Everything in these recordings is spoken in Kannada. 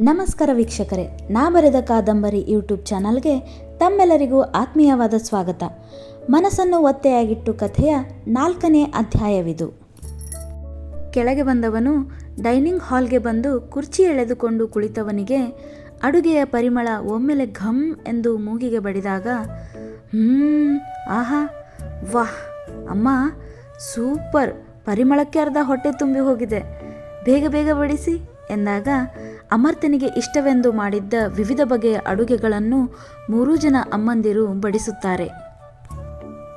ನಮಸ್ಕಾರ ವೀಕ್ಷಕರೇ, ನಾ ಬರೆದ ಕಾದಂಬರಿ ಯೂಟ್ಯೂಬ್ ಚಾನಲ್ಗೆ ತಮ್ಮೆಲ್ಲರಿಗೂ ಆತ್ಮೀಯವಾದ ಸ್ವಾಗತ. ಮನಸ್ಸನ್ನು ಒತ್ತೆಯಾಗಿಟ್ಟು ಕಥೆಯ ನಾಲ್ಕನೇ ಅಧ್ಯಾಯವಿದು. ಕೆಳಗೆ ಬಂದವನು ಡೈನಿಂಗ್ ಹಾಲ್ಗೆ ಬಂದು ಕುರ್ಚಿ ಎಳೆದುಕೊಂಡು ಕುಳಿತವನಿಗೆ ಅಡುಗೆಯ ಪರಿಮಳ ಒಮ್ಮೆಲೆ ಘಮ್ ಎಂದು ಮೂಗಿಗೆ ಬಡಿದಾಗ, ಹ್ಮ್, ಆಹಾ, ವಾಹ್, ಅಮ್ಮ, ಸೂಪರ್, ಪರಿಮಳಕ್ಕೆ ಅರ್ಧ ಹೊಟ್ಟೆ ತುಂಬಿ ಹೋಗಿದೆ, ಬೇಗ ಬೇಗ ಬಡಿಸಿ ಎಂದಾಗ ಅಮರ್ತನಿಗೆ ಇಷ್ಟವೆಂದು ಮಾಡಿದ್ದ ವಿವಿಧ ಬಗೆಯ ಅಡುಗೆಗಳನ್ನು ಮೂರೂ ಜನ ಅಮ್ಮಂದಿರು ಬಡಿಸುತ್ತಾರೆ.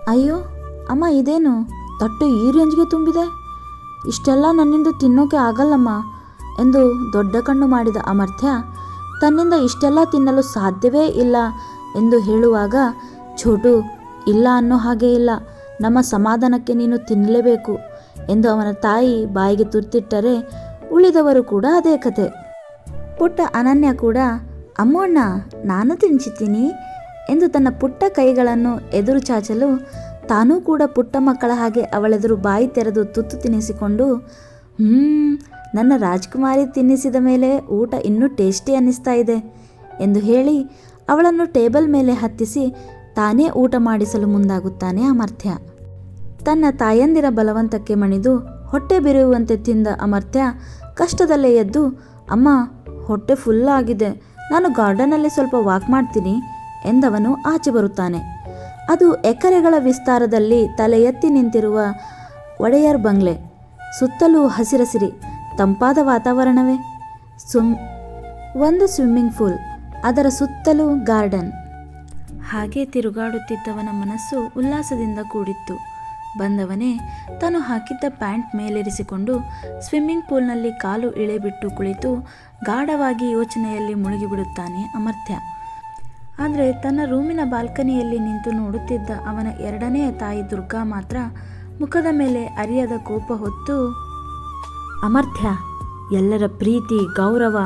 ಅಯ್ಯೋ, ಅಮ್ಮ ಇದೇನು? ತಟ್ಟು ಈ ರೇಂಜ್ಗೆ ತುಂಬಿದೆ? ಇಷ್ಟೆಲ್ಲ ನನ್ನಿಂದ ತಿನ್ನೋಕೆ ಆಗಲ್ಲಮ್ಮ ಎಂದು ದೊಡ್ಡ ಕಣ್ಣು ಮಾಡಿದ ಅಮರ್ಥ್ಯ, ತನ್ನಿಂದ ಇಷ್ಟೆಲ್ಲ ತಿನ್ನಲು ಸಾಧ್ಯವೇ ಇಲ್ಲ ಎಂದು ಹೇಳುವಾಗ, ಛೋಟು, ಇಲ್ಲ ಅನ್ನೋ ಹಾಗೆ ಇಲ್ಲ, ನಮ್ಮ ಸಮಾಧಾನಕ್ಕೆ ನೀನು ತಿನ್ನಲೇಬೇಕು ಎಂದು ಅವನ ತಾಯಿ ಬಾಯಿಗೆ ತುರ್ತಿಟ್ಟರೆ ಉಳಿದವರು ಕೂಡ ಅದೇ ಕತೆ. ಪುಟ್ಟ ಅನನ್ಯ ಕೂಡ, ಅಮ್ಮಣ್ಣ, ನಾನು ತಿನ್ನಿಸುತ್ತೀನಿ ಎಂದು ತನ್ನ ಪುಟ್ಟ ಕೈಗಳನ್ನು ಎದುರು ಚಾಚಲು, ತಾನೂ ಕೂಡ ಪುಟ್ಟ ಮಕ್ಕಳ ಹಾಗೆ ಅವಳೆದುರು ಬಾಯಿ ತೆರೆದು ತುತ್ತು ತಿನ್ನಿಸಿಕೊಂಡು ಹ್ಞೂ ನನ್ನ ರಾಜ್ಕುಮಾರಿ ತಿನ್ನಿಸಿದ ಮೇಲೆ ಊಟ ಇನ್ನೂ ಟೇಸ್ಟಿ ಅನ್ನಿಸ್ತಾ ಇದೆ ಎಂದು ಹೇಳಿ ಅವಳನ್ನು ಟೇಬಲ್ ಮೇಲೆ ಹತ್ತಿಸಿ ತಾನೇ ಊಟ ಮಾಡಿಸಲು ಮುಂದಾಗುತ್ತಾನೆ ಅಮರ್ಥ್ಯ. ತನ್ನ ತಾಯಂದಿರ ಬಲವಂತಕ್ಕೆ ಮಣಿದು ಹೊಟ್ಟೆ ಬಿರಿಯುವಂತೆ ತಿಂದ ಅಮರ್ಥ್ಯ ಕಷ್ಟದಲ್ಲೇ ಎದ್ದು, ಅಮ್ಮ ಹೊಟ್ಟೆ ಫುಲ್ ಆಗಿದೆ. ನಾನು ಗಾರ್ಡನಲ್ಲಿ ಸ್ವಲ್ಪ ವಾಕ್ ಮಾಡ್ತೀನಿ ಎಂದವನು ಆಚೆ ಬರುತ್ತಾನೆ. ಅದು ಎಕರೆಗಳ ವಿಸ್ತಾರದಲ್ಲಿ ತಲೆ ಎತ್ತಿ ನಿಂತಿರುವ ಒಡೆಯರ್ ಬಂಗ್ಲೆ. ಸುತ್ತಲೂ ಹಸಿರಸಿರಿ. ತಂಪಾದ ವಾತಾವರಣವೇ. ಸುಮ್, ಒಂದು ಸ್ವಿಮ್ಮಿಂಗ್ ಪೂಲ್ ಅದರ ಸುತ್ತಲೂ ಗಾರ್ಡನ್ ಹಾಗೆ ತಿರುಗಾಡುತ್ತಿದ್ದವನ ಮನಸ್ಸು ಉಲ್ಲಾಸದಿಂದ ಕೂಡಿತ್ತು. ಬಂದವನೇ ತಾನು ಹಾಕಿದ್ದ ಪ್ಯಾಂಟ್ ಮೇಲೇರಿಸಿಕೊಂಡು ಸ್ವಿಮ್ಮಿಂಗ್ ಪೂಲ್ನಲ್ಲಿ ಕಾಲು ಇಳೆಬಿಟ್ಟು ಕುಳಿತು ಗಾಢವಾಗಿ ಯೋಚನೆಯಲ್ಲಿ ಮುಳುಗಿಬಿಡುತ್ತಾನೆ ಅಮರ್ಥ್ಯ. ಆದರೆ ತನ್ನ ರೂಮಿನ ಬಾಲ್ಕನಿಯಲ್ಲಿ ನಿಂತು ನೋಡುತ್ತಿದ್ದ ಅವನ ಎರಡನೆಯ ತಾಯಿ ದುರ್ಗಾ ಮಾತ್ರ ಮುಖದ ಮೇಲೆ ಅರಿಯದ ಕೋಪ ಹೊತ್ತು, ಅಮರ್ಥ್ಯ, ಎಲ್ಲರ ಪ್ರೀತಿ, ಗೌರವ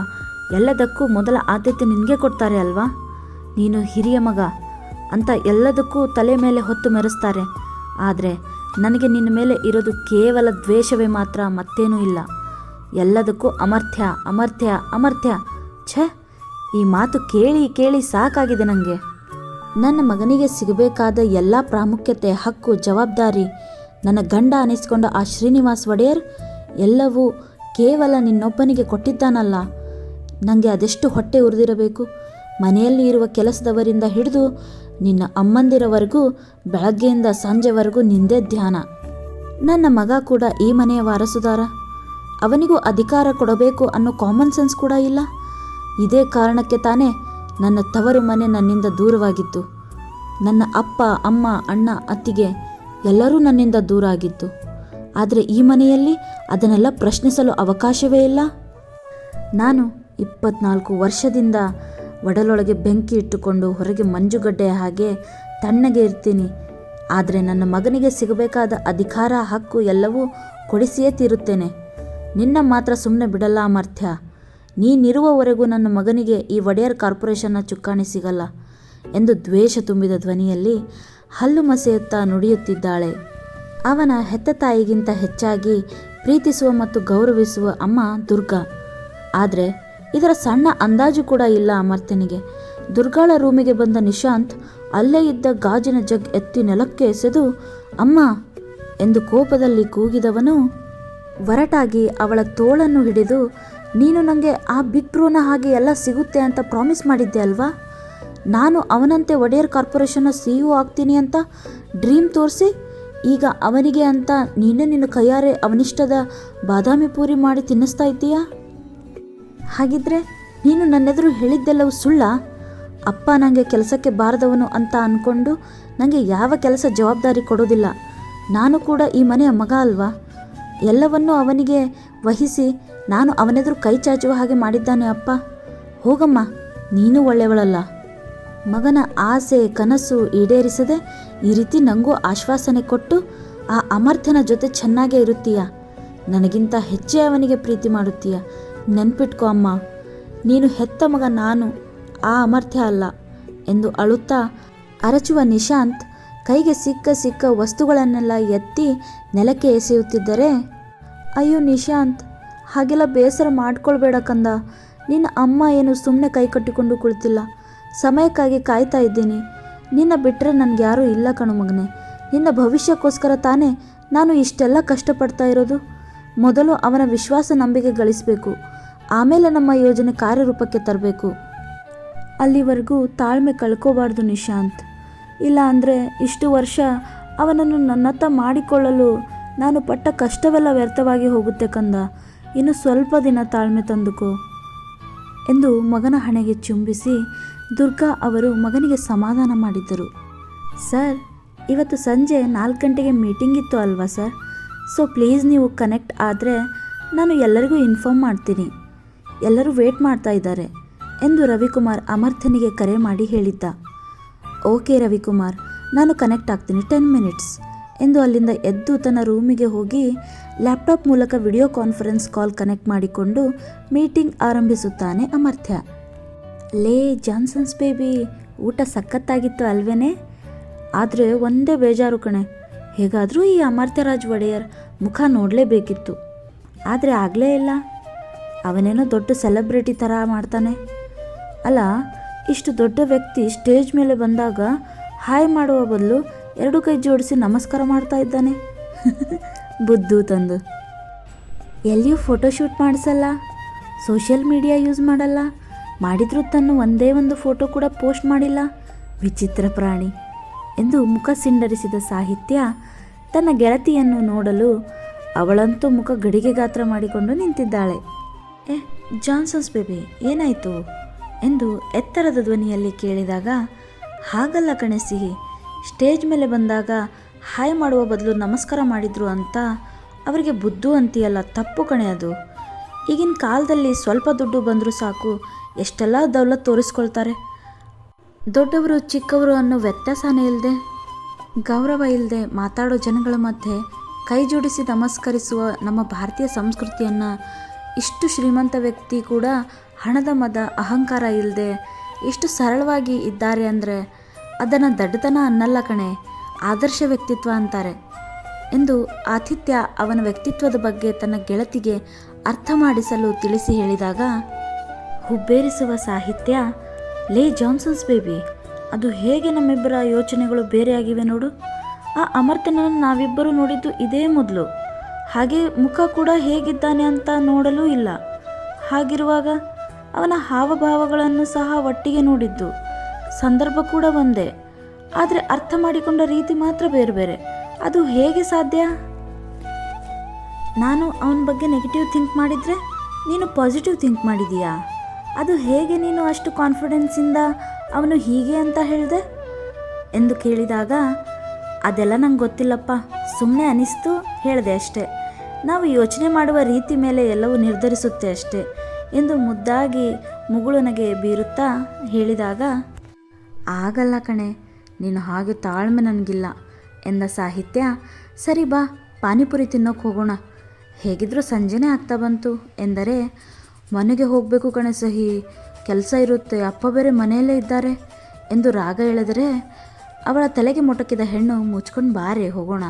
ಎಲ್ಲದಕ್ಕೂ ಮೊದಲ ಆದ್ಯತೆ ನಿನಗೆ ಕೊಡ್ತಾರೆ ಅಲ್ವಾ? ನೀನು ಹಿರಿಯ ಮಗ. ಅಂತ ಎಲ್ಲದಕ್ಕೂ ತಲೆ ಮೇಲೆ ಹೊತ್ತು ಮೆರೆಸ್ತಾರೆ. ಆದರೆ ನನಗೆ ನಿನ್ನ ಮೇಲೆ ಇರೋದು ಕೇವಲ ದ್ವೇಷವೇ ಮಾತ್ರ, ಮತ್ತೇನೂ ಇಲ್ಲ. ಎಲ್ಲದಕ್ಕೂ ಅಮರ್ಥ್ಯ ಅಮರ್ಥ್ಯ ಅಮರ್ಥ್ಯ. ಛ, ಈ ಮಾತು ಕೇಳಿ ಕೇಳಿ ಸಾಕಾಗಿದೆ ನನಗೆ ನನ್ನ ಮಗನಿಗೆ ಸಿಗಬೇಕಾದ ಎಲ್ಲ ಪ್ರಾಮುಖ್ಯತೆ, ಹಕ್ಕು, ಜವಾಬ್ದಾರಿ, ನನ್ನ ಗಂಡ ಅನಿಸ್ಕೊಂಡ ಆ ಶ್ರೀನಿವಾಸ್ ಒಡೆಯರ್, ಎಲ್ಲವೂ ಕೇವಲ ನಿನ್ನೊಬ್ಬನಿಗೆ ಕೊಟ್ಟಿದ್ದಾನಲ್ಲ. ನನಗೆ ಅದೆಷ್ಟು ಹೊಟ್ಟೆ ಉರಿದಿರಬೇಕು? ಮನೆಯಲ್ಲಿ ಇರುವ ಕೆಲಸದವರಿಂದ ಹಿಡಿದು ನಿನ್ನ ಅಮ್ಮಂದಿರವರೆಗೂ, ಬೆಳಗ್ಗೆಯಿಂದ ಸಂಜೆವರೆಗೂ ನಿಂದೇ ಧ್ಯಾನ. ನನ್ನ ಮಗ ಕೂಡ ಈ ಮನೆಯ ವಾರಸುದಾರ. ಅವನಿಗೂ ಅಧಿಕಾರ ಕೊಡಬೇಕು ಅನ್ನೋ ಕಾಮನ್ ಸೆನ್ಸ್ ಕೂಡ ಇಲ್ಲ. ಇದೇ ಕಾರಣಕ್ಕೆ ತಾನೇ ನನ್ನ ತವರು ಮನೆ ನನ್ನಿಂದ ದೂರವಾಗಿತ್ತು. ನನ್ನ ಅಪ್ಪ, ಅಮ್ಮ, ಅಣ್ಣ, ಅತ್ತಿಗೆ ಎಲ್ಲರೂ ನನ್ನಿಂದ ದೂರ ಆಗಿತ್ತು. ಆದರೆ ಈ ಮನೆಯಲ್ಲಿ ಅದನ್ನೆಲ್ಲ ಪ್ರಶ್ನಿಸಲು ಅವಕಾಶವೇ ಇಲ್ಲ. ನಾನು ಇಪ್ಪತ್ನಾಲ್ಕು ವರ್ಷದಿಂದ ಒಡಲೊಳಗೆ ಬೆಂಕಿ ಇಟ್ಟುಕೊಂಡು ಹೊರಗೆ ಮಂಜುಗಡ್ಡೆಯ ಹಾಗೆ, ತಣ್ಣಗೆ ಇರ್ತೀನಿ. ಆದರೆ ನನ್ನ ಮಗನಿಗೆ ಸಿಗಬೇಕಾದ ಅಧಿಕಾರ, ಹಕ್ಕು ಎಲ್ಲವೂ ಕೊಡಿಸಿಯೇ ತೀರುತ್ತೇನೆ. ನಿನ್ನ ಮಾತ್ರ ಸುಮ್ಮನೆ ಬಿಡಲ್ಲ ಅಮರ್ಥ್ಯ. ನೀನಿರುವವರೆಗೂ ನನ್ನ ಮಗನಿಗೆ ಈ ಒಡೆಯರ್ ಕಾರ್ಪೊರೇಷನ್ನ ಚುಕ್ಕಾಣಿ ಸಿಗಲ್ಲ ಎಂದು ದ್ವೇಷ ತುಂಬಿದ ಧ್ವನಿಯಲ್ಲಿ ಹಲ್ಲು ಮಸೆಯುತ್ತಾ ನುಡಿಯುತ್ತಿದ್ದಾಳೆ. ಅವನ ಹೆತ್ತ ತಾಯಿಗಿಂತ ಹೆಚ್ಚಾಗಿ ಪ್ರೀತಿಸುವ ಮತ್ತು ಗೌರವಿಸುವ ಅಮ್ಮ ದುರ್ಗಾ. ಆದರೆ ಇದರ ಸಣ್ಣ ಅಂದಾಜು ಕೂಡ ಇಲ್ಲ ಅಮರ್ತನಿಗೆ ದುರ್ಗಾಳ ರೂಮಿಗೆ ಬಂದ ನಿಶಾಂತ್ ಅಲ್ಲೇ ಇದ್ದ ಗಾಜಿನ ಜಗ್ ಎತ್ತಿ ನೆಲಕ್ಕೆ ಎಸೆದು, ಅಮ್ಮ, ಎಂದು ಕೋಪದಲ್ಲಿ ಕೂಗಿದವನು ಒರಟಾಗಿ ಅವಳ ತೋಳನ್ನು ಹಿಡಿದು, ನೀನು ನನಗೆ ಆ ಬಿಗ್ ಬ್ರೋನ ಹಾಗೆ ಎಲ್ಲ ಸಿಗುತ್ತೆ ಅಂತ ಪ್ರಾಮಿಸ್ ಮಾಡಿದ್ದೆ ಅಲ್ವಾ? ನಾನು ಅವನಂತೆ ಒಡೆಯರ್ ಕಾರ್ಪೊರೇಷನ್ನ ಸಿ ಇ ಆಗ್ತೀನಿ ಅಂತ ಡ್ರೀಮ್ ತೋರಿಸಿ, ಈಗ ಅವನಿಗೆ ಅಂತ ನೀನು ನಿನ್ನ ಕೈಯಾರೆ ಅವನಿಷ್ಟದ ಬಾದಾಮಿ ಪೂರಿ ಮಾಡಿ ತಿನ್ನಿಸ್ತಾ ಇದ್ದೀಯಾ? ಹಾಗಿದ್ರೆ ನೀನು ನನ್ನೆದುರು ಹೇಳಿದ್ದೆಲ್ಲವೂ ಸುಳ್ಳ? ಅಪ್ಪ ನನಗೆ ಕೆಲಸಕ್ಕೆ ಬಾರದವನು ಅಂತ ಅಂದ್ಕೊಂಡು ನನಗೆ ಯಾವ ಕೆಲಸ ಜವಾಬ್ದಾರಿ ಕೊಡೋದಿಲ್ಲ. ನಾನು ಕೂಡ ಈ ಮನೆಯ ಮಗ ಅಲ್ವಾ? ಎಲ್ಲವನ್ನೂ ಅವನಿಗೆ ವಹಿಸಿ ನಾನು ಅವನೆದುರು ಕೈ ಚಾಚುವ ಹಾಗೆ ಮಾಡಿದ್ದಾನೆ ಅಪ್ಪ. ಹೋಗಮ್ಮ, ನೀನು ಒಳ್ಳೆಯವಳಲ್ಲ. ಮಗನ ಆಸೆ, ಕನಸು ಈಡೇರಿಸದೆ ಈ ರೀತಿ ನನಗೂ ಆಶ್ವಾಸನೆ ಕೊಟ್ಟು ಆ ಅಮರ್ಥನ ಜೊತೆ ಚೆನ್ನಾಗೇ ಇರುತ್ತೀಯ? ನನಗಿಂತ ಹೆಚ್ಚೇ ಅವನಿಗೆ ಪ್ರೀತಿ ಮಾಡುತ್ತೀಯ? ನೆನ್ಪಿಟ್ಕೋ ಅಮ್ಮ. ನೀನು ಹೆತ್ತ ಮಗ ನಾನು, ಆ ಅಮರ್ಥ್ಯ ಅಲ್ಲ ಎಂದು ಅಳುತ್ತಾ ಅರಚುವ ನಿಶಾಂತ್ ಕೈಗೆ ಸಿಕ್ಕ ಸಿಕ್ಕ ವಸ್ತುಗಳನ್ನೆಲ್ಲ ಎತ್ತಿ ನೆಲಕ್ಕೆ ಎಸೆಯುತ್ತಿದ್ದರೆ, ಅಯ್ಯೋ ನಿಶಾಂತ್, ಹಾಗೆಲ್ಲ ಬೇಸರ ಮಾಡ್ಕೊಳ್ಬೇಡ ಕಂದ. ನಿನ್ನ ಅಮ್ಮ ಏನು ಸುಮ್ಮನೆ ಕೈ ಕಟ್ಟಿಕೊಂಡು ಕುಳಿತಿಲ್ಲ. ಸಮಯಕ್ಕಾಗಿ ಕಾಯ್ತಾ ಇದ್ದೀನಿ. ನಿನ್ನ ಬಿಟ್ಟರೆ ನನಗೆ ಯಾರೂ ಇಲ್ಲ ಕಣು ಮಗನೇ. ನಿನ್ನ ಭವಿಷ್ಯಕ್ಕೋಸ್ಕರ ತಾನೇ ನಾನು ಇಷ್ಟೆಲ್ಲ ಕಷ್ಟಪಡ್ತಾ ಇರೋದು. ಮೊದಲು ಅವನ ವಿಶ್ವಾಸ ನಂಬಿಕೆ ಗಳಿಸಬೇಕು. ಆಮೇಲೆ ನಮ್ಮ ಯೋಜನೆ ಕಾರ್ಯರೂಪಕ್ಕೆ ತರಬೇಕು. ಅಲ್ಲಿವರೆಗೂ ತಾಳ್ಮೆ ಕಳ್ಕೋಬಾರ್ದು ನಿಶಾಂತ್. ಇಲ್ಲ ಅಂದರೆ ಇಷ್ಟು ವರ್ಷ ಅವನನ್ನು ನನ್ನತ್ತ ಮಾಡಿಕೊಳ್ಳಲು ನಾನು ಪಟ್ಟ ಕಷ್ಟವೆಲ್ಲ ವ್ಯರ್ಥವಾಗಿ ಹೋಗುತ್ತೆ ಕಂದ. ಇನ್ನು ಸ್ವಲ್ಪ ದಿನ ತಾಳ್ಮೆ ತಂದುಕೋ ಎಂದು ಮಗನ ಹಣೆಗೆ ಚುಂಬಿಸಿ ದುರ್ಗಾ ಅವರು ಮಗನಿಗೆ ಸಮಾಧಾನ ಮಾಡಿದ್ದರು. ಸರ್, ಇವತ್ತು ಸಂಜೆ ನಾಲ್ಕು ಗಂಟೆಗೆ ಮೀಟಿಂಗ್ ಇತ್ತು ಅಲ್ವಾ ಸರ್? ಸೊ ಪ್ಲೀಸ್ ನೀವು ಕನೆಕ್ಟ್ ಆದರೆ ನಾನು ಎಲ್ಲರಿಗೂ ಇನ್ಫಾರ್ಮ್ ಮಾಡ್ತೀನಿ. ಎಲ್ಲರೂ ವೇಟ್ ಮಾಡ್ತಾ ಇದ್ದಾರೆ ಎಂದು ರವಿಕುಮಾರ್ ಅಮರ್ಥನಿಗೆ ಕರೆ ಮಾಡಿ ಹೇಳಿದ್ದ. ಓಕೆ ರವಿಕುಮಾರ್, ನಾನು ಕನೆಕ್ಟ್ ಆಗ್ತೀನಿ ಟೆನ್ ಮಿನಿಟ್ಸ್ ಎಂದು ಅಲ್ಲಿಂದ ಎದ್ದು ತನ್ನ ರೂಮಿಗೆ ಹೋಗಿ ಲ್ಯಾಪ್ಟಾಪ್ ಮೂಲಕ ವಿಡಿಯೋ ಕಾನ್ಫರೆನ್ಸ್ ಕಾಲ್ ಕನೆಕ್ಟ್ ಮಾಡಿಕೊಂಡು ಮೀಟಿಂಗ್ ಆರಂಭಿಸುತ್ತಾನೆ ಅಮರ್ಥ್ಯ. ಲೇ ಜಾನ್ಸನ್ಸ್ ಬೇಬಿ, ಊಟ ಸಖತ್ತಾಗಿತ್ತು ಅಲ್ವೇನೆ? ಆದರೆ ಒಂದೇ ಬೇಜಾರು ಕಣೆ. ಹೇಗಾದರೂ ಈ ಅಮರ್ಥರಾಜ್ ಒಡೆಯರ್ ಮುಖ ನೋಡಲೇಬೇಕಿತ್ತು. ಆದರೆ ಆಗಲೇ ಇಲ್ಲ. ಅವನೇನೋ ದೊಡ್ಡ ಸೆಲೆಬ್ರಿಟಿ ಥರ ಮಾಡ್ತಾನೆ. ಅಲ್ಲ, ಇಷ್ಟು ದೊಡ್ಡ ವ್ಯಕ್ತಿ ಸ್ಟೇಜ್ ಮೇಲೆ ಬಂದಾಗ ಹಾಯ್ ಮಾಡುವ ಬದಲು ಎರಡು ಕೈ ಜೋಡಿಸಿ ನಮಸ್ಕಾರ ಮಾಡ್ತಾ ಇದ್ದಾನೆ. ಬುದ್ಧು ತಂದು. ಎಲ್ಲಿಯೂ ಫೋಟೋಶೂಟ್ ಮಾಡಿಸಲ್ಲ ಸೋಷಿಯಲ್ ಮೀಡಿಯಾ ಯೂಸ್ ಮಾಡಲ್ಲ, ಮಾಡಿದ್ರೂ ತನ್ನ ಒಂದೇ ಒಂದು ಫೋಟೋ ಕೂಡ ಪೋಸ್ಟ್ ಮಾಡಿಲ್ಲ. ವಿಚಿತ್ರ ಪ್ರಾಣಿ ಎಂದು ಮುಖ ಸಿಂಡರಿಸಿದ ಸಾಹಿತ್ಯ ತನ್ನ ಗೆಳತಿಯನ್ನು ನೋಡಲು ಅವಳಂತೂ ಮುಖ ಗಡಿಗೆ ಗಾತ್ರ ಮಾಡಿಕೊಂಡು ನಿಂತಿದ್ದಾಳೆ. ಏ, ಜಾನ್ಸನ್ಸ್ ಬೇಬಿ, ಏನಾಯಿತು? ಎಂದು ಎತ್ತರದ ಧ್ವನಿಯಲ್ಲಿ ಕೇಳಿದಾಗ, ಹಾಗಲ್ಲ ಕಣೆ ಸ್ಟೇಜ್ ಮೇಲೆ ಬಂದಾಗ ಹಾಯ್ ಮಾಡುವ ಬದಲು ನಮಸ್ಕಾರ ಮಾಡಿದ್ರು ಅಂತ ಅವರಿಗೆ ಬುದ್ಧು ಅಂತೀಯಲ್ಲ, ತಪ್ಪು ಕಣೆ ಅದು. ಈಗಿನ ಕಾಲದಲ್ಲಿ ಸ್ವಲ್ಪ ದುಡ್ಡು ಬಂದರೂ ಸಾಕು, ಎಷ್ಟೆಲ್ಲ ದೌಲತ್ ತೋರಿಸ್ಕೊಳ್ತಾರೆ. ದೊಡ್ಡವರು, ಚಿಕ್ಕವರು ಅನ್ನೋ ವ್ಯತ್ಯಾಸನೇ ಇಲ್ಲದೆ ಗೌರವ ಇಲ್ಲದೆ ಮಾತಾಡೋ ಜನಗಳ ಮಧ್ಯೆ ಕೈ ಜೋಡಿಸಿ ನಮಸ್ಕರಿಸುವ ನಮ್ಮ ಭಾರತೀಯ ಸಂಸ್ಕೃತಿಯನ್ನು ಇಷ್ಟು ಶ್ರೀಮಂತ ವ್ಯಕ್ತಿ ಕೂಡ ಹಣದ ಮದ, ಅಹಂಕಾರ ಇಲ್ಲದೆ ಇಷ್ಟು ಸರಳವಾಗಿ ಇದ್ದಾರೆ ಅಂದರೆ ಅದನ್ನು ದಡ್ಡತನ ಅನ್ನಲ್ಲ ಕಣೆ, ಆದರ್ಶ ವ್ಯಕ್ತಿತ್ವ ಅಂತಾರೆ ಎಂದು ಆತಿಥ್ಯ ಅವನ ವ್ಯಕ್ತಿತ್ವದ ಬಗ್ಗೆ ತನ್ನ ಗೆಳತಿಗೆ ಅರ್ಥ ಮಾಡಿಸಲು ತಿಳಿಸಿ ಹೇಳಿದಾಗ, ಹುಬ್ಬೇರಿಸುವ ಸಾಹಿತ್ಯ, ಲೇ ಜಾನ್ಸನ್ಸ್ ಬೇಬಿ, ಅದು ಹೇಗೆ ನಮ್ಮಿಬ್ಬರ ಯೋಚನೆಗಳು ಬೇರೆಯಾಗಿವೆ ನೋಡು. ಆ ಅಮರ್ತನನ್ನು ನಾವಿಬ್ಬರು ನೋಡಿದ್ದು ಇದೇ ಮೊದಲು. ಹಾಗೆ ಮುಖ ಕೂಡ ಹೇಗಿದ್ದಾನೆ ಅಂತ ನೋಡಲೂ ಇಲ್ಲ. ಹಾಗಿರುವಾಗ ಅವನ ಹಾವಭಾವಗಳನ್ನು ಸಹ ಒಟ್ಟಿಗೆ ನೋಡಿದ್ದು. ಸಂದರ್ಭ ಕೂಡ ಒಂದೇ. ಆದರೆ ಅರ್ಥ ಮಾಡಿಕೊಂಡ ರೀತಿ ಮಾತ್ರ ಬೇರೆ ಬೇರೆ. ಅದು ಹೇಗೆ ಸಾಧ್ಯ? ನಾನು ಅವನ ಬಗ್ಗೆ ನೆಗೆಟಿವ್ ಥಿಂಕ್ ಮಾಡಿದರೆ ನೀನು ಪಾಸಿಟಿವ್ ಥಿಂಕ್ ಮಾಡಿದೀಯಾ ಅದು ಹೇಗೆ ನೀನು ಅಷ್ಟು ಕಾನ್ಫಿಡೆನ್ಸಿಂದ ಅವನು ಹೀಗೆ ಅಂತ ಹೇಳಿದೆ? ಎಂದು ಕೇಳಿದಾಗ, ಅದೆಲ್ಲ ನಂಗೆ ಗೊತ್ತಿಲ್ಲಪ್ಪ. ಸುಮ್ಮನೆ ಅನಿಸ್ತು, ಹೇಳಿದೆ ಅಷ್ಟೇ. ನಾವು ಯೋಚನೆ ಮಾಡುವ ರೀತಿ ಮೇಲೆ ಎಲ್ಲವೂ ನಿರ್ಧರಿಸುತ್ತೆ ಅಷ್ಟೇ ಎಂದು ಮುದ್ದಾಗಿ ಮುಗುಳುನಗೆ ಬೀರುತ್ತಾ ಹೇಳಿದಾಗ, ಆಗಲ್ಲ ಕಣೆ, ನೀನು ಹಾಗೆ ತಾಳ್ಮೆ ನನಗಿಲ್ಲ ಎಂದ ಸಾಹಿತ್ಯ, ಸರಿ ಬಾ, ಪಾನಿಪುರಿ ತಿನ್ನೋಕೆ ಹೋಗೋಣ. ಹೇಗಿದ್ರೂ ಸಂಜೆನೇ ಆಗ್ತಾ ಬಂತು ಎಂದರೆ, ಮನೆಗೆ ಹೋಗಬೇಕು ಕಣೆ ಸಹಿ, ಕೆಲಸ ಇರುತ್ತೆ, ಅಪ್ಪ ಬೇರೆ ಮನೆಯಲ್ಲೇ ಇದ್ದಾರೆ ಎಂದು ರಾಗ ಹೇಳಿದರೆ ಅವಳ ತಲೆಗೆ ಮೊಟಕಿದ ಹೆಣ್ಣು ಮುಚ್ಕೊಂಡು ಬಾರೆ, ಹೋಗೋಣ.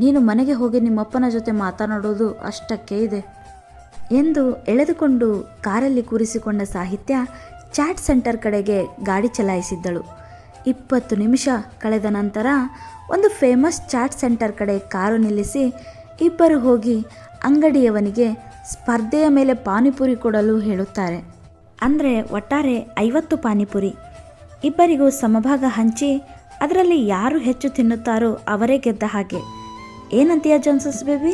ನೀನು ಮನೆಗೆ ಹೋಗಿ ನಿಮ್ಮಪ್ಪನ ಜೊತೆ ಮಾತನಾಡೋದು ಅಷ್ಟಕ್ಕೆ ಇದೆ ಎಂದು ಎಳೆದುಕೊಂಡು ಕಾರಲ್ಲಿ ಕೂರಿಸಿಕೊಂಡ ಸಾಹಿತ್ಯ ಚಾಟ್ ಸೆಂಟರ್ ಕಡೆಗೆ ಗಾಡಿ ಚಲಾಯಿಸಿದ್ದಳು. ಇಪ್ಪತ್ತು ನಿಮಿಷ ಕಳೆದ ನಂತರ ಒಂದು ಫೇಮಸ್ ಚಾಟ್ ಸೆಂಟರ್ ಕಡೆ ಕಾರು ನಿಲ್ಲಿಸಿ ಇಬ್ಬರು ಹೋಗಿ ಅಂಗಡಿಯವನಿಗೆ ಸ್ಪರ್ಧೆಯ ಮೇಲೆ ಪಾನಿಪುರಿ ಕೊಡಲು ಹೇಳುತ್ತಾರೆ. ಅಂದರೆ ಒಟ್ಟಾರೆ ಐವತ್ತು ಪಾನಿಪುರಿ. ಇಬ್ಬರಿಗೂ ಸಮಭಾಗ ಹಂಚಿ ಅದರಲ್ಲಿ ಯಾರು ಹೆಚ್ಚು ತಿನ್ನುತ್ತಾರೋ ಅವರೇ ಗೆದ್ದ ಹಾಗೆ. ಏನಂತೀಯ ಜಾನ್ಸಸ್ ಬೇಬಿ?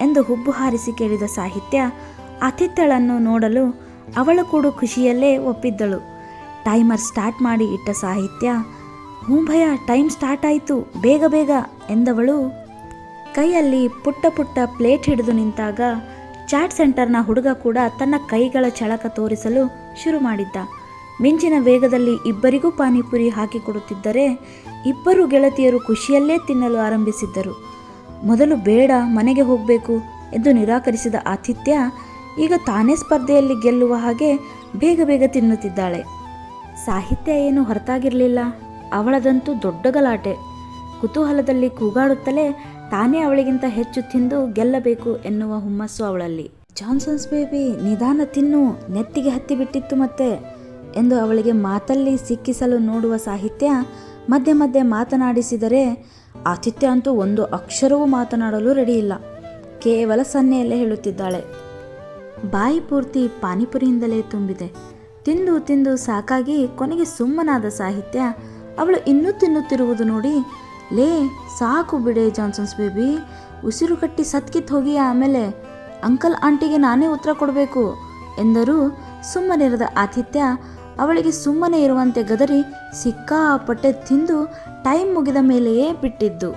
ಎಂದು ಹುಬ್ಬು ಹಾರಿಸಿ ಕೇಳಿದ ಸಾಹಿತ್ಯ ಅತಿಥಳನ್ನು ನೋಡಲು ಅವಳು ಕೂಡ ಖುಷಿಯಲ್ಲೇ ಒಪ್ಪಿದ್ದಳು. ಟೈಮರ್ ಸ್ಟಾರ್ಟ್ ಮಾಡಿ ಇಟ್ಟ ಸಾಹಿತ್ಯ, ಹ್ಞೂ ಭಯ, ಟೈಮ್ ಸ್ಟಾರ್ಟ್ ಆಯಿತು, ಬೇಗ ಬೇಗ ಎಂದವಳು. ಕೈಯಲ್ಲಿ ಪುಟ್ಟ ಪುಟ್ಟ ಪ್ಲೇಟ್ ಹಿಡಿದು ನಿಂತಾಗ ಚಾಟ್ ಸೆಂಟರ್ನ ಹುಡುಗ ಕೂಡ ತನ್ನ ಕೈಗಳ ಚಳಕ ತೋರಿಸಲು ಶುರು ಮಾಡಿದ್ದ. ಮಿಂಚಿನ ವೇಗದಲ್ಲಿ ಇಬ್ಬರಿಗೂ ಪಾನಿಪುರಿ ಹಾಕಿಕೊಡುತ್ತಿದ್ದರೆ ಇಬ್ಬರು ಗೆಳತಿಯರು ಖುಷಿಯಲ್ಲೇ ತಿನ್ನಲು ಆರಂಭಿಸಿದ್ದರು. ಮೊದಲು ಬೇಡ, ಮನೆಗೆ ಹೋಗಬೇಕು ಎಂದು ನಿರಾಕರಿಸಿದ ಆತಿಥ್ಯ ಈಗ ತಾನೇ ಸ್ಪರ್ಧೆಯಲ್ಲಿ ಗೆಲ್ಲುವ ಹಾಗೆ ಬೇಗ ಬೇಗ ತಿನ್ನುತ್ತಿದ್ದಾಳೆ. ಸಾಹಿತ್ಯ ಏನು ಹೊರತಾಗಿರಲಿಲ್ಲ. ಅವಳದಂತೂ ದೊಡ್ಡ ಗಲಾಟೆ. ಕುತೂಹಲದಲ್ಲಿ ಕೂಗಾಡುತ್ತಲೇ ತಾನೇ ಅವಳಿಗಿಂತ ಹೆಚ್ಚು ತಿಂದು ಗೆಲ್ಲಬೇಕು ಎನ್ನುವ ಹುಮ್ಮಸ್ಸು ಅವಳಲ್ಲಿ. ಜಾನ್ಸನ್ಸ್ ಬೇಬಿ, ನಿಧಾನ ತಿನ್ನು, ನೆತ್ತಿಗೆ ಹತ್ತಿ ಬಿಟ್ಟಿತ್ತು ಮತ್ತೆ ಎಂದು ಅವಳಿಗೆ ಮಾತಲ್ಲಿ ಸಿಕ್ಕಿಸಲು ನೋಡುವ ಸಾಹಿತ್ಯ ಮಧ್ಯೆ ಮಧ್ಯೆ ಮಾತನಾಡಿಸಿದರೆ ಆತಿಥ್ಯ ಅಂತೂ ಒಂದು ಅಕ್ಷರವೂ ಮಾತನಾಡಲು ರೆಡಿ ಇಲ್ಲ. ಕೇವಲ ಸನ್ನೆಯಲ್ಲೇ ಹೇಳುತ್ತಿದ್ದಾಳೆ. ಬಾಯಿ ಪೂರ್ತಿ ಪಾನಿಪುರಿಯಿಂದಲೇ ತುಂಬಿದೆ. ತಿಂದು ತಿಂದು ಸಾಕಾಗಿ ಕೊನೆಗೆ ಸುಮ್ಮನಾದ ಸಾಹಿತ್ಯ ಅವಳು ಇನ್ನೂ ತಿನ್ನುತ್ತಿರುವುದು ನೋಡಿ, ಲೇ, ಸಾಕು ಬಿಡೆ ಜಾನ್ಸನ್ಸ್ ಬೇಬಿ, ಉಸಿರು ಕಟ್ಟಿ ಸತ್ಕಿತ್ ಹೋಗಿ ಆಮೇಲೆ ಅಂಕಲ್ ಆಂಟಿಗೆ ನಾನೇ ಉತ್ತರ ಕೊಡಬೇಕು ಎಂದರೂ ಸುಮ್ಮನಿರದ ಆತಿಥ್ಯ ಅವಳಿಗೆ ಸುಮ್ಮನೆ ಇರುವಂತೆ ಗದರಿ ಸಿಕ್ಕಾಪಟ್ಟೆ ತಿಂದು ಟೈಮ್ ಮುಗಿದ ಮೇಲೆಯೇ ಬಿಟ್ಟಿದ್ದು.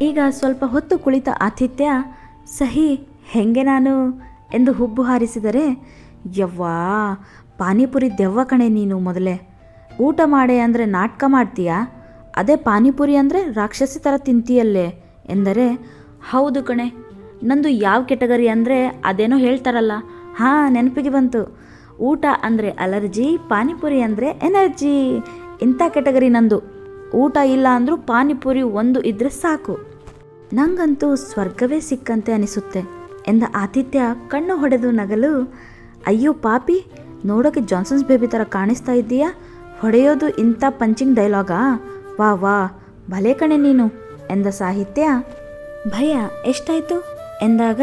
ಈಗ ಸ್ವಲ್ಪ ಹೊತ್ತು ಕುಳಿತ ಆತಿಥ್ಯ, ಸಹಿ, ಹೆಂಗೆ ನಾನು? ಎಂದು ಹುಬ್ಬು ಹಾರಿಸಿದರೆ, ಯವ್ವಾ, ಪಾನಿಪುರಿ ದೆವ್ವ ಕಣೆ ನೀನು ಮೊದಲೇ. ಊಟ ಮಾಡೆ ಅಂದರೆ ನಾಟಕ ಮಾಡ್ತೀಯಾ? ಅದೇ ಪಾನಿಪುರಿ ಅಂದರೆ ರಾಕ್ಷಸಿ ಥರ ತಿಂತೀಯಲ್ಲೇ? ಎಂದರೆ, ಹೌದು ಕಣೆ, ನಂದು ಯಾವ ಕೆಟಗರಿ ಅಂದರೆ ಅದೇನೋ ಹೇಳ್ತಾರಲ್ಲ, ಹಾಂ, ನೆನಪಿಗೆ ಬಂತು. ಊಟ ಅಂದರೆ ಅಲರ್ಜಿ, ಪಾನಿಪುರಿ ಅಂದರೆ ಎನರ್ಜಿ. ಇಂಥ ಕೆಟಗರಿ ನಂದು. ಊಟ ಇಲ್ಲ ಅಂದರೂ ಪಾನಿಪುರಿ ಒಂದು ಇದ್ದರೆ ಸಾಕು. ನಂಗಂತೂ ಸ್ವರ್ಗವೇ ಸಿಕ್ಕಂತೆ ಅನಿಸುತ್ತೆ ಎಂದ ಆತಿಥ್ಯ ಕಣ್ಣು ಹೊಡೆದು ನಗಲು, ಅಯ್ಯೋ ಪಾಪಿ, ನೋಡೋಕೆ ಜಾನ್ಸನ್ಸ್ ಬೇಬಿ ಥರ ಕಾಣಿಸ್ತಾ ಇದ್ದೀಯಾ? ಹೊಡೆಯೋದು ಇಂಥ ಪಂಚಿಂಗ್ ಡೈಲಾಗಾ? ವಾ ವಾ, ಭಲೆ ಕಣೆ ನೀನು, ಎಂದ ಸಾಹಿತ್ಯ. ಭಯ, ಎಷ್ಟಾಯಿತು? ಎಂದಾಗ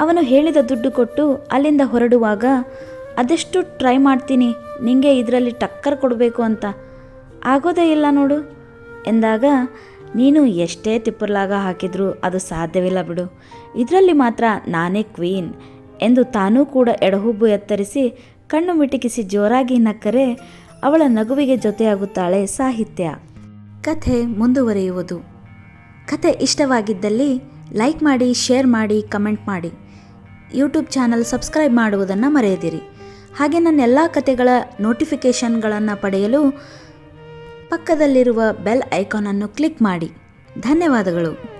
ಅವನು ಹೇಳಿದ ದುಡ್ಡು ಕೊಟ್ಟು ಅಲ್ಲಿಂದ ಹೊರಡುವಾಗ ಅದೆಷ್ಟು ಟ್ರೈ ಮಾಡ್ತೀನಿ, ನಿಂಗೆ ಇದರಲ್ಲಿ ಟಕ್ಕರ್ ಕೊಡಬೇಕು ಅಂತ. ಆಗೋದೇ ಇಲ್ಲ ನೋಡು. ಎಂದಾಗ, ನೀನು ಎಷ್ಟೇ ತಿಪ್ಪರ್ಲಾಗ ಹಾಕಿದ್ರೂ ಅದು ಸಾಧ್ಯವಿಲ್ಲ ಬಿಡು. ಇದರಲ್ಲಿ ಮಾತ್ರ ನಾನೇ ಕ್ವೀನ್ ಎಂದು ತಾನೂ ಕೂಡ ಎಡಹುಬ್ಬು ಎತ್ತರಿಸಿ, ಕಣ್ಣು ಮಿಟುಕಿಸಿ ಜೋರಾಗಿ ನಕ್ಕರೆ ಅವಳ ನಗುವಿಗೆ ಜೊತೆಯಾಗುತ್ತಾಳೆ ಸಾಹಿತ್ಯ. ಕಥೆ ಮುಂದುವರಿಯುವುದು. ಕಥೆ ಇಷ್ಟವಾಗಿದ್ದಲ್ಲಿ ಲೈಕ್ ಮಾಡಿ ಶೇರ್ ಮಾಡಿ ಕಮೆಂಟ್ ಮಾಡಿ. ಯೂಟ್ಯೂಬ್ ಚಾನಲ್ ಸಬ್ಸ್ಕ್ರೈಬ್ ಮಾಡುವುದನ್ನು ಮರೆಯದಿರಿ. ಹಾಗೆ ನನ್ನ ಎಲ್ಲ ಕತೆಗಳ ನೋಟಿಫಿಕೇಷನ್ಗಳನ್ನು ಪಡೆಯಲು ಪಕ್ಕದಲ್ಲಿರುವ ಬೆಲ್ ಐಕಾನನ್ನು ಕ್ಲಿಕ್ ಮಾಡಿ. ಧನ್ಯವಾದಗಳು.